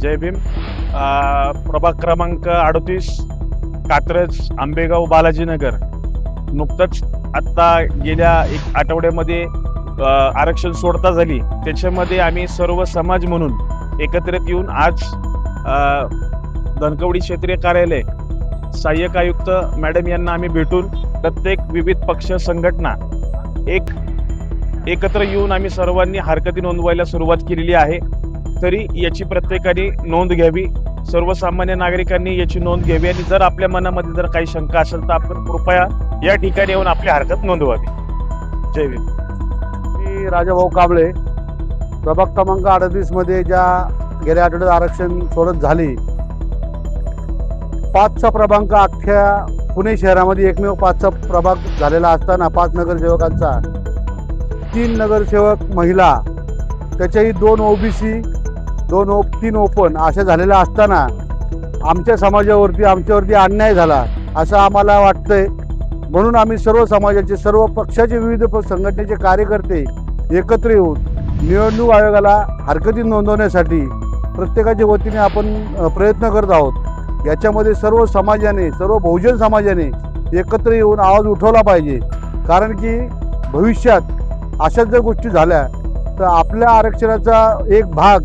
जय भीम. प्रभाग क्रमांक अडतीस कात्रज आंबेगाव बालाजीनगर. नुकतंच आत्ता गेल्या एक आठवड्यामध्ये आरक्षण सोडता झाली. त्याच्यामध्ये आम्ही सर्व समाज म्हणून एकत्रित येऊन आज धनकवडी क्षेत्रीय कार्यालय सहाय्यक आयुक्त मॅडम यांना आम्ही भेटून प्रत्येक विविध पक्ष संघटना एक एकत्र येऊन आम्ही सर्वांनी हरकती नोंदवायला सुरुवात केलेली आहे. तरी याची प्रत्येकाने नोंद घ्यावी. सर्वसामान्य नागरिकांनी याची नोंद घ्यावी आणि जर आपल्या मनामध्ये जर काही शंका असेल तर आपण कृपया या ठिकाणी येऊन आपली हरकत नोंदवावी. जय भीम मी राजाभाऊ कांबळे. प्रभाग क्रमांक अडतीसमध्ये ज्या गेल्या आठवड्यात आरक्षण सोडत झाली पाचचा प्रभांक अख्ख्या पुणे शहरामध्ये एकमेव पाचचा प्रभाग झालेला असताना पाच नगरसेवकांचा तीन नगरसेवक महिला त्याच्याही दोन ओबीसी दोन ओप तीन ओपन असं झालेलं असताना आमच्या समाजावरती आमच्यावरती अन्याय झाला असं आम्हाला वाटतंय. म्हणून आम्ही सर्व समाजाचे सर्व पक्षाचे विविध प- संघटनेचे कार्यकर्ते एकत्र येऊन निवडणूक आयोगाला हरकती नोंदवण्यासाठी प्रत्येकाच्या वतीने आपण प्रयत्न करत आहोत. याच्यामध्ये सर्व समाजाने सर्व बहुजन समाजाने एकत्र येऊन आवाज उठवला पाहिजे. कारण की भविष्यात अशाच जर गोष्टी झाल्या तर आपल्या आरक्षणाचा एक भाग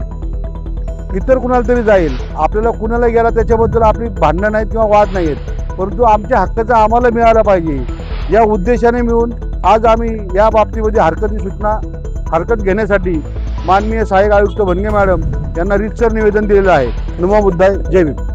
इतर कुणाला तरी जाईल. आपल्याला कुणाला गेला त्याच्याबद्दल आपली भांडणं नाहीत किंवा वाद नाही आहेत परंतु आमच्या हक्काचा आम्हाला मिळाला पाहिजे. या उद्देशाने मिळून आज आम्ही या बाबतीमध्ये हरकती सूचना हरकत घेण्यासाठी माननीय सहाय्यक आयुक्त भनगे मॅडम यांना रितसर निवेदन दिलेलं आहे. नुमा बुद्धाय जय भीम.